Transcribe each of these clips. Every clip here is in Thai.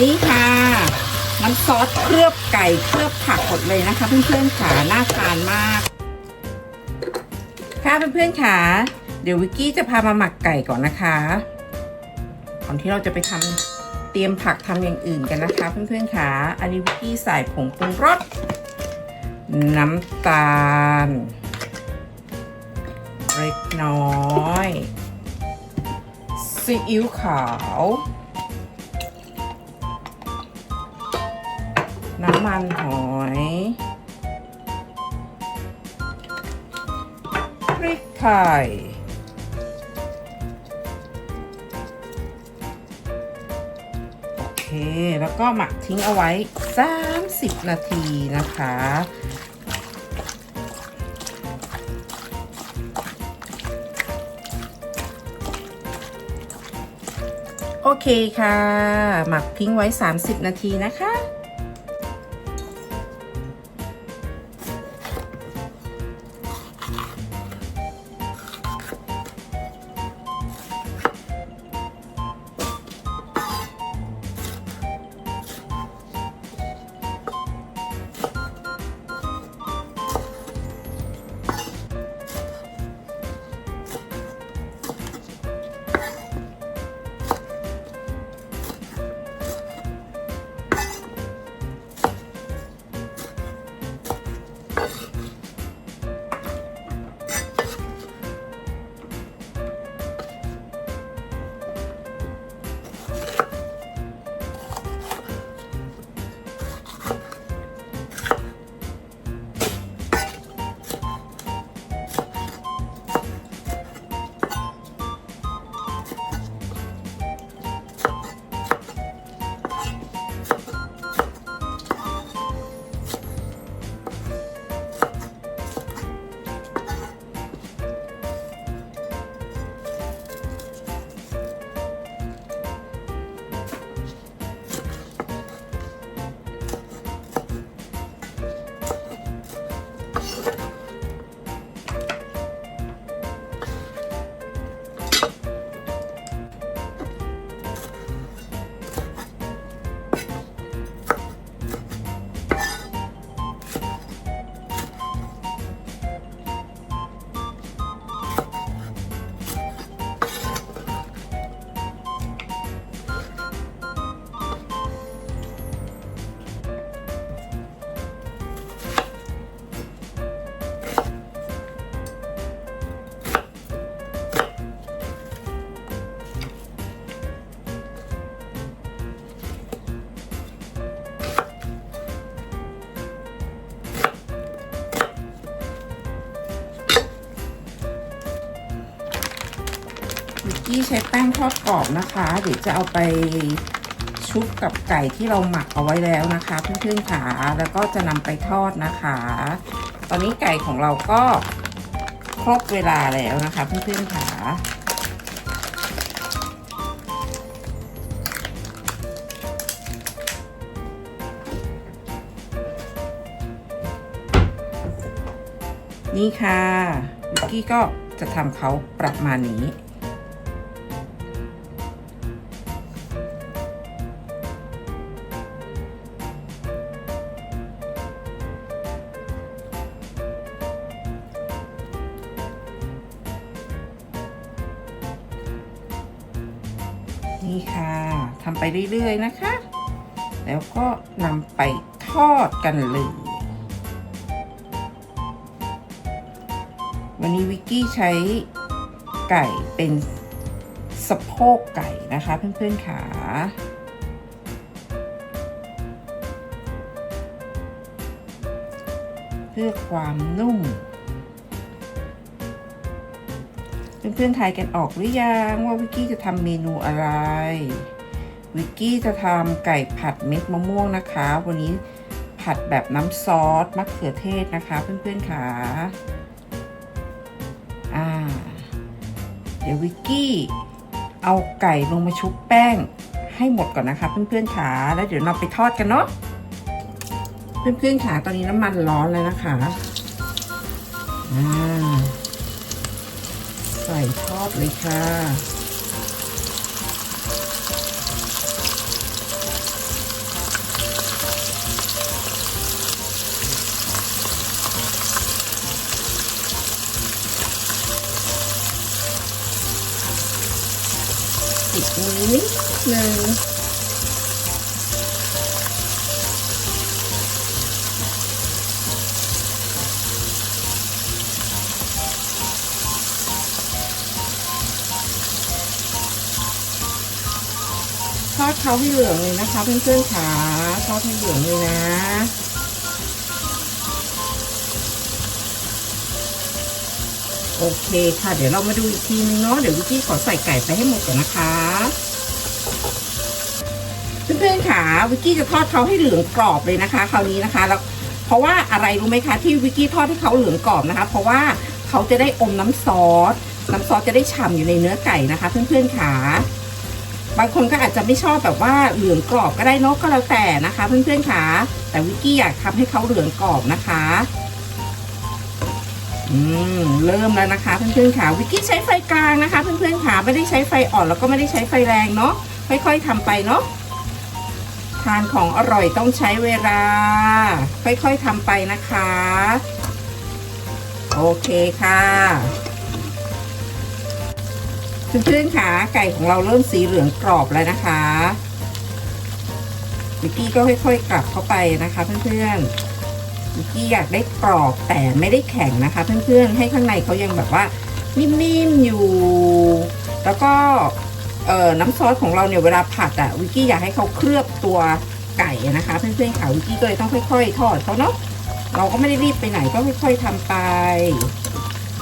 นี่ค่ะ น้ำซอสเคลือบไก่เคลือบผักหมดเลยนะคะ เพื่อนๆขาน่าทานมาก ค่ะเพื่อนๆขาเดี๋ยววิกกี้จะพามาหมักไก่ก่อนนะคะก่อนที่เราจะไปทำเตรียมผักทำอย่างอื่นกันนะคะ เพื่อนๆขาอันนี้วิกกี้ใส่ผงปรุงรสน้ำตาลเล็กน้อย ซีอิ๊วขาว น้ำมันหอยพริกไทยโอเค แล้วก็หมักทิ้งเอาไว้ 30 นาทีนะคะ โอเคค่ะ หมักทิ้งไว้ 30 นาทีนะคะ กี้ใช้แป้งทอดกรอบนะคะ เดี๋ยวจะเอาไปชุบกับไก่ที่เราหมักเอาไว้แล้วนะคะเพื่อนๆขาแล้วก็จะนำไปทอดนะคะ ตอนนี้ไก่ของเราก็ครบเวลาแล้วนะคะเพื่อนๆขานี่ค่ะวิกกี้ก็จะทำเขาประมาณนี้ นี่ค่ะทำไปเรื่อยๆนะคะ แล้วก็นำไปทอดกันเลย วันนี้วิกกี้ใช้ไก่เป็นสะโพกไก่นะคะเพื่อนๆค่ะเพื่อความนุ่ม เพื่อนๆทายกันออกหรือยังว่าวิกกี้จะทำเมนูอะไร วิกกี้จะทำไก่ผัดเม็ดมะม่วงนะคะ วันนี้ผัดแบบน้ำซอสมะเขือเทศนะคะ เพื่อนๆค่ะอ่าเดี๋ยววิกกี้เอาไก่ลงมาชุบแป้งให้หมดก่อนนะคะ เพื่อนๆค่ะแล้วเดี๋ยวเราไปทอดกันเนาะเพื่อนๆค่ะตอนนี้น้ำมันร้อนแล้วนะคะอ่า ใส่ทอดเลยค่ะติดมือนิดนึง ดเขาให้เหลืองเลยนะคะเพื่อนๆขาทอดให้เหลืองเลยนะโอเคค่ะ เดี๋ยวเรามาดูอีกทีนึงเนาะเดี๋ยววิกกี้ขอใส่ไก่ไปให้หมดก่อนนะคะเพื่อนๆค่ะวิกกี้จะทอดเขาให้เหลืองกรอบเลยนะคะคราวนี้นะคะแล้วเพราะว่าอะไรรู้ไหมคะที่วิกกี้ทอดให้เขาเหลืองกรอบนะคะ เพราะว่าเขาจะได้อมน้ำซอสน้ำซอสจะได้ฉ่ำอยู่ในเนื้อไก่นะคะ เพื่อนๆค่ะ บางคนก็อาจจะไม่ชอบแบบว่าเหลืองกรอบก็ได้นอะก็แล้วแต่นะคะ เพื่อนๆค่ะ แต่วิกกี้อยากทำให้เขาเหลืองกรอบนะคะ อืมเริ่มแล้วนะคะ เพื่อนๆค่ะ วิกกี้ใช้ไฟกลางนะคะ เพื่อนๆค่ะไม่ได้ใช้ไฟอ่อนแล้วก็ไม่ได้ใช้ไฟแรงเนาะค่อยๆทำไปเนาะทานของอร่อยต้องใช้เวลา ค่อยๆทำไปนะคะ โอเคค่ะ เพื่อนๆค่ะไก่ของเราเริ่มสีเหลืองกรอบแล้วนะคะวิกกี้ก็ค่อยๆกลับเข้าไปนะคะเพื่อนๆวิกกี้อยากได้กรอบแต่ไม่ได้แข็งนะคะ เพื่อนๆให้ข้างในเขายังแบบว่านิ่มๆอยู่ แล้วก็เอ่อน้ำซอสของเราเนี่ยเวลาผัดอะวิกกี้อยากให้เขาเคลือบตัวไก่นะคะ เพื่อนๆค่ะวิกกี้ก็เลยต้องค่อย ๆ ทอดเขาเนาะเราก็ไม่ได้รีบไปไหนก็ค่อย ๆทำไป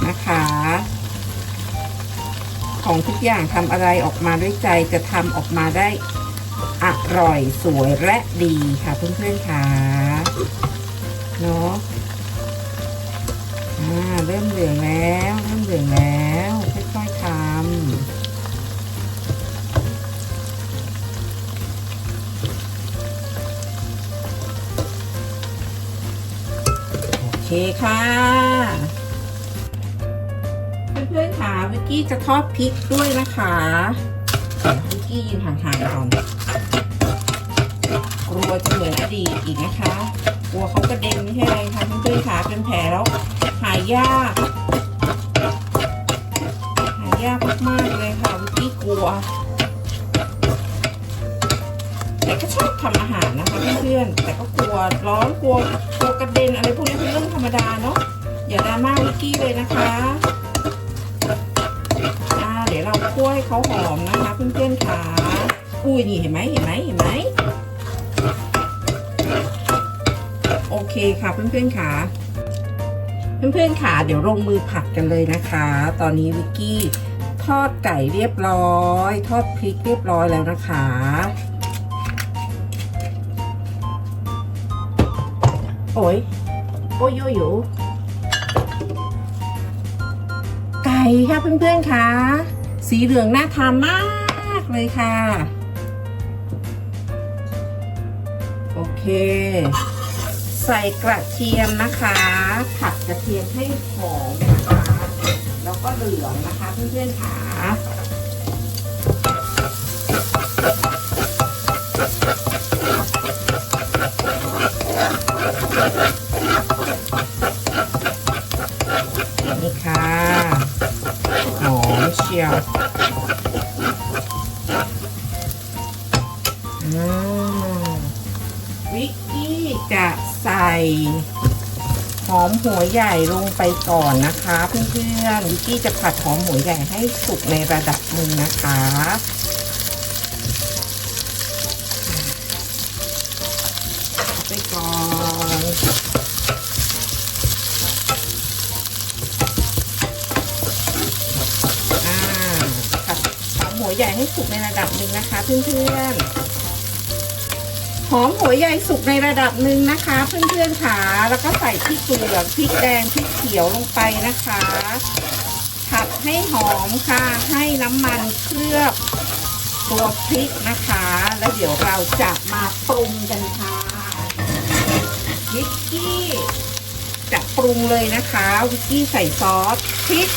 นะคะ ของทุกอย่างทำอะไรออกมาด้วยใจจะทำออกมาได้อร่อยสวยและดีค่ะเพื่อนๆค่ะเนาะอ่าเริ่มเหลืองแล้วเริ่มเหลืองแล้วค่อยๆทำโอเคค่ะ พื่อนๆค่ะวิกกี้จะทอดพริกด้วยนะคะววิกกี้ยืนห่างๆก่อนกลัวจะเหมือนอดีตอีกนะคะ กลัวเขากระเด็นไม่ใช่อะไรค่ะเพื่อนๆค่ะเป็นแผลแล้วหายยากหายยากมากๆเลยค่ะวิกกี้กลัวแต่ก็ชอบทำอาหารนะคะเพื่อนๆแต่ก็กลัวร้อนกลัวกลัวกระเด็นอะไรพวกนี้เป็นเรื่องธรรมดาเนาะอย่าดราม่าวิกกี้เลยนะคะ คั่วให้เขาหอมนะคะเพื่อนๆค่ะอุ้ยนี่เห็นไหมเห็นไหมเห็นไหมโอเคค่ะเพื่อนๆค่ะเพื่อนๆค่ะเดี๋ยวลงมือผัดกันเลยนะคะ ตอนนี้วิกกี้ทอดไก่เรียบร้อย ทอดพริกเรียบร้อยแล้วนะคะ โอ้ยโอ้ยโยโยไก่ค่ะเพื่อนๆค่ะ สีเหลืองน่าทานมากเลยค่ะ โอเค ใส่กระเทียมนะคะ ผัดกระเทียมให้หอมนะคะแล้วก็เหลืองนะคะเพื่อนๆค่ะ หัวใหญ่ลงไปก่อนนะคะเพื่อนๆวิกกี้จะผัดหอมหัวใหญ่ให้สุกในระดับหนึ่งนะคะไปก่อนอผัดหอมหัวใหญ่ให้สุกในระดับหนึ่งนะคะเพื่อนๆ หอมหัวใหญ่สุกในระดับหนึ่งนะคะ เพื่อนๆค่ะแล้วก็ใส่พริกเหลืองพริกแดงพริกเขียวลงไปนะคะผัดให้หอมค่ะ ให้น้ำมันเคลือบตัวพริกนะคะ แล้วเดี๋ยวเราจะมาปรุงกันค่ะวิกกี้จะปรุงเลยนะคะวิกกี้ใส่ซอสพริก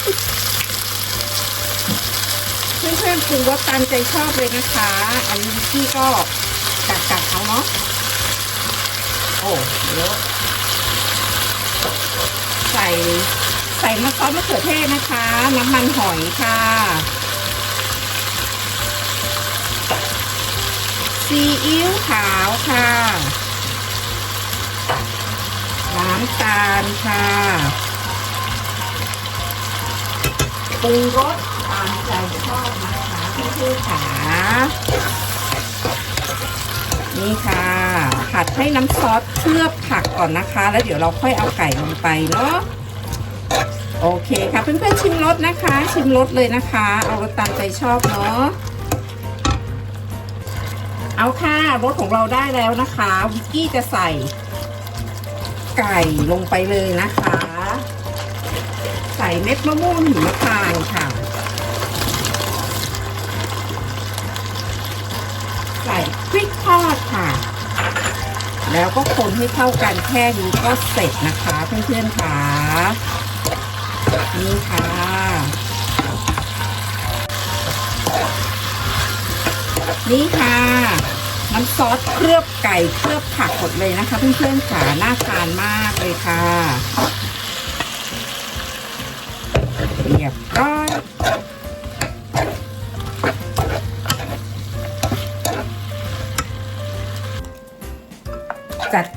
เพื่อนๆปรุงรสตามใจชอบเลยนะคะ อันนี้วิกกี้ก็ เอาเนาะ โอ้เยอะใส่ใส่มะซอสมะเขือเทศนะคะ น้ำมันหอยค่ะ ซีอิ๊วขาวค่ะ น้ำตาลค่ะปรุงรสตามใจชอบนะคะพี่ๆขา นี่ค่ะ ผัดให้น้ำซอสเคลือบผักก่อนนะคะ แล้วเดี๋ยวเราค่อยเอาไก่ลงไปเนาะโอเคค่ะเพื่อนๆชิมรสนะคะ ชิมรสเลยนะคะ เอารสตามใจชอบเนาะเอาค่ะรสของเราได้แล้วนะคะวิกกี้จะใส่ ไก่ลงไปเลยนะคะ ใส่เม็ดมะม่วงหิมพานต์ค่ะ ใส่พริกทอดค่ะ แล้วก็คนให้เข้ากันแค่นี้ก็เสร็จนะคะเพื่อนๆค่ะนี่ค่ะนี่ค่ะน้ำซอสเคลือบไก่เคลือบผักหมดเลยนะคะ เพื่อนๆค่ะน่าทานมากเลยค่ะเรียบร้อย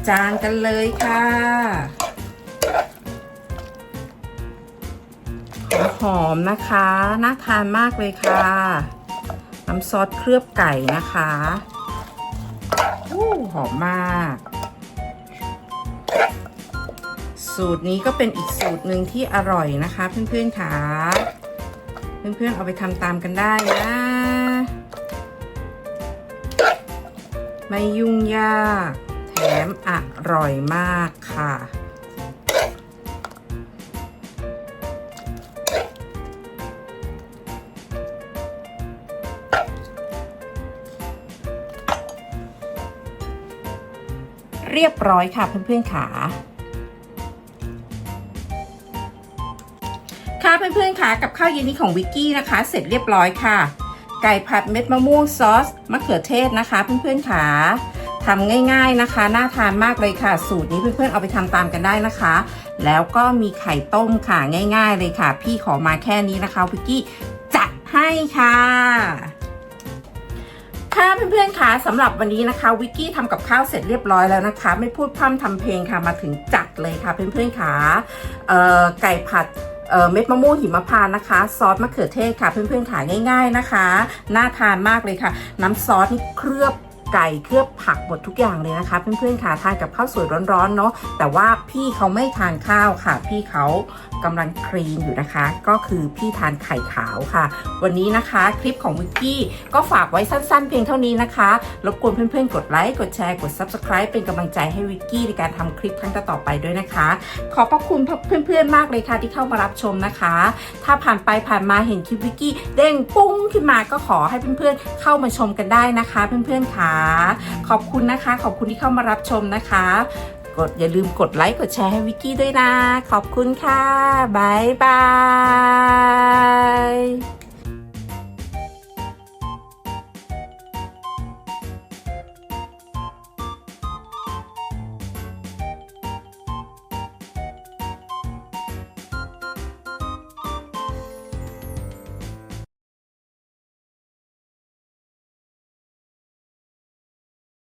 จานกันเลยค่ะ หอมๆนะคะ น่าทานมากเลยค่ะ น้ำซอสเคลือบไก่นะคะอู้หอมมาก สูตรนี้ก็เป็นอีกสูตรหนึ่งที่อร่อยนะคะ เพื่อนๆค่ะ เพื่อนๆเอาไปทำตามกันได้นะ ไม่ยุ่งยาก แถมอร่อยมากค่ะ เรียบร้อยค่ะเพื่อนๆค่ะค่ะเพื่อนๆค่ะกับข้าวเย็นนี้ของวิกกี้นะคะ เสร็จเรียบร้อยค่ะ ไก่ผัดเม็ดมะม่วงซอสมะเขือเทศนะคะ เพื่อนๆค่ะ ทำง่ายๆนะคะ น่าทานมากเลยค่ะ สูตรนี้เพื่อนๆเอาไปทำตามกันได้นะคะ แล้วก็มีไข่ต้มค่ะง่าย ๆ เลยค่ะ พี่ขอมาแค่นี้นะคะวิกกี้จัดให้ค่ะค่ะเพื่อนๆค่ะสำหรับวันนี้นะคะ วิกกี้ทำกับข้าวเสร็จเรียบร้อยแล้วนะคะ ไม่พูดพร่ำทำเพลงค่ะมาถึงจัดเลยค่ะเพื่อนๆค่ะเอ่อไก่ผัดเเม็ดมะม่วงหิมพานต์นะคะ ซอสมะเขือเทศค่ะเพื่อนๆค่ะง่าย ๆนะคะ น่าทานมากเลยค่ะ น้ำซอสนี่เคลือบ ไก่เคลือบผักหมดทุกอย่างเลยนะคะ เพื่อนๆค่ะทานกับข้าวสวยร้อนๆเนาะแต่ว่าพี่เขาไม่ทานข้าวค่ะ พี่เขากำลังคลีนอยู่นะคะ ก็คือพี่ทานไข่ขาวค่ะ วันนี้นะคะคลิปของวิกกี้ก็ฝากไว้สั้นๆ เพียงเท่านี้นะคะรบกวนเพื่อนๆ กดไลค์กดแชร์กด Subscribe เป็นกำลังใจให้วิกกี้ในการทำคลิปครั้งต่อไปด้วยนะคะ ขอบพระคุณเพื่อนๆมากเลยค่ะที่เข้ามารับชมนะคะ ถ้าผ่านไปผ่านมาเห็นคลิปวิกกี้เด้งปุ้งขึ้นมาก็ขอให้เพื่อนๆเข้ามาชมกันได้นะคะ เพื่อนๆค่ะขอบคุณนะคะ ขอบคุณที่เข้ามารับชมนะคะ กดอย่าลืมกดไลค์กดแชร์ให้วิกกี้ด้วยนะ ขอบคุณค่ะบายบาย